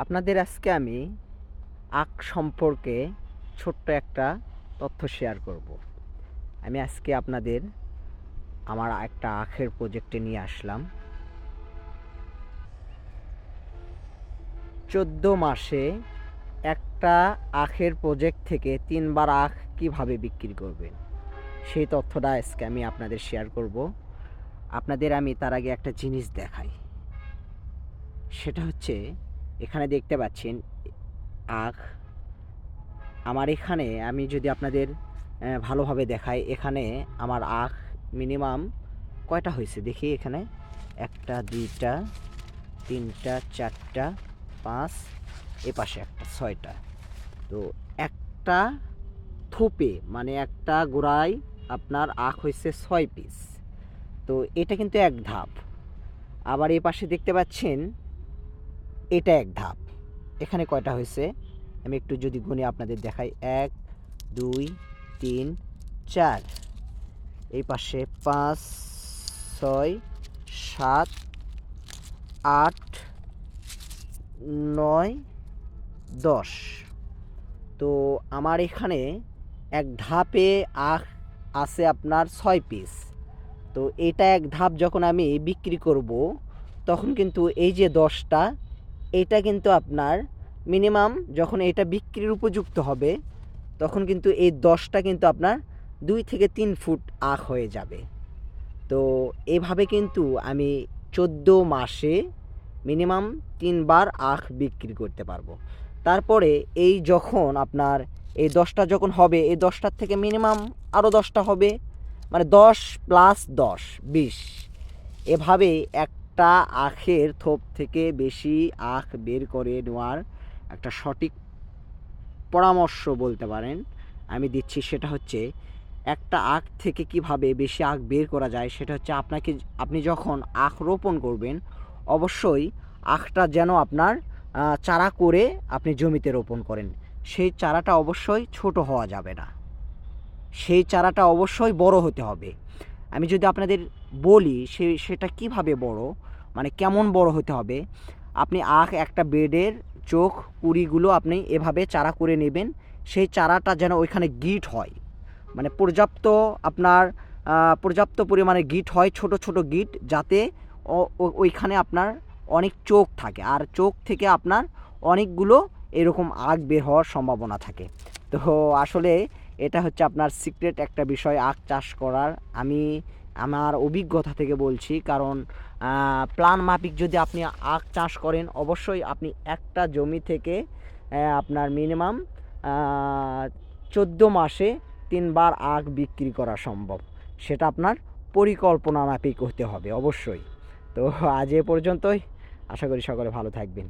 আপনাদের আজকে আমি আখ সম্পর্কে ছোট্ট একটা তথ্য শেয়ার করব। আমি আজকে আপনাদের আমার একটা আখের প্রজেক্টে নিয়ে আসলাম। চোদ্দ মাসে একটা আখের প্রজেক্ট থেকে তিনবার আখ কীভাবে বিক্রি করবেন? সেই তথ্যটা আজকে আমি আপনাদের শেয়ার করব। আপনাদের আমি তার আগে একটা জিনিস দেখাই। সেটা হচ্ছে এখানে দেখতে পাচ্ছেন, আখ। আমার এখানে আমি যদি আপনাদের ভালোভাবে দেখাই, এখানে আমার আখ মিনিমাম কয়টা হয়েছে? দেখি এখানে। একটা, দুইটা, তিনটা, চারটা, পাঁচ, এ পাশে একটা, ছয়টা। তো একটা থোপে মানে একটা গোড়ায় আপনার আখ হয়েছে ছয় পিস তো এটা কিন্তু এক ধাপ। আবার এই পাশে দেখতে পাচ্ছেন এটা এক ধাপ। এখানে কয়টা হয়েছে? আমি একটু যদি গুণে আপনাদের দেখাই। এক দুই তিন চার। এই পাশে পাঁচ ছয় সাত আট নয় দশ। তো আমার এখানে এক ধাপে আখ আছে আপনার ছয় পিস তো এটা এক ধাপ যখন আমি বিক্রি করব তখন কিন্তু এই যে দশটা এটা কিন্তু আপনার মিনিমাম যখন এটা বিক্রির উপযুক্ত হবে, তখন কিন্তু এই দশটা কিন্তু আপনার দুই থেকে তিন ফুট আখ হয়ে যাবে। তো এভাবে কিন্তু আমি চোদ্দ মাসে মিনিমাম তিনবার আখ বিক্রি করতে পারব। তারপরে এই যখন আপনার এই দশটা যখন হবে, এই দশটার থেকে মিনিমাম আরও দশটা হবে মানে দশ প্লাস দশ, বিশ। এভাবে একটা আখের থোপ থেকে বেশি আখ বের করে নেওয়ার একটা সঠিক পরামর্শ বলতে পারেন, আমি দিচ্ছি সেটা হচ্ছে একটা আখ থেকে কীভাবে বেশি আখ বের করা যায় সেটা হচ্ছে আপনাকে আপনি যখন আখ রোপণ করবেন, অবশ্যই আখটা যেন আপনার চারা করে আপনি জমিতে রোপণ করেন। সেই চারাটা অবশ্যই ছোট হওয়া যাবে না। সেই চারাটা অবশ্যই বড় হতে হবে। আমি যদি আপনাদের বলি সে, সেটা কীভাবে বড়? মানে কেমন বড় হতে হবে? আপনি আখ একটা বেডের চোখ কুড়িগুলো আপনি এভাবে চারা করে নেবেন, সেই চারাটা যেন ওইখানে গিট হয়। মানে পর্যাপ্ত আপনার পর্যাপ্ত পরিমাণে গিট হয়, ছোট ছোট গিট, যাতে ওইখানে আপনার অনেক চোখ থাকে। আর চোখ থেকে আপনার অনেকগুলো এরকম আগ বের হওয়ার সম্ভাবনা থাকে। তো আসলে এটা হচ্ছে আপনার সিক্রেট একটা বিষয় আখ চাষ করার। আমি আমার অভিজ্ঞতা থেকে বলছি কারণ আহ, প্ল্যান মাফিক যদি আপনি আখ চাষ করেন অবশ্যই আপনি একটা জমি থেকে আপনার মিনিমাম চোদ্দ মাসে তিনবার আখ বিক্রি করা সম্ভব। সেটা আপনার পরিকল্পনা মাফিক হতে হবে অবশ্যই। তো আজ এ পর্যন্তই। আশা করি সকলে ভালো থাকবেন।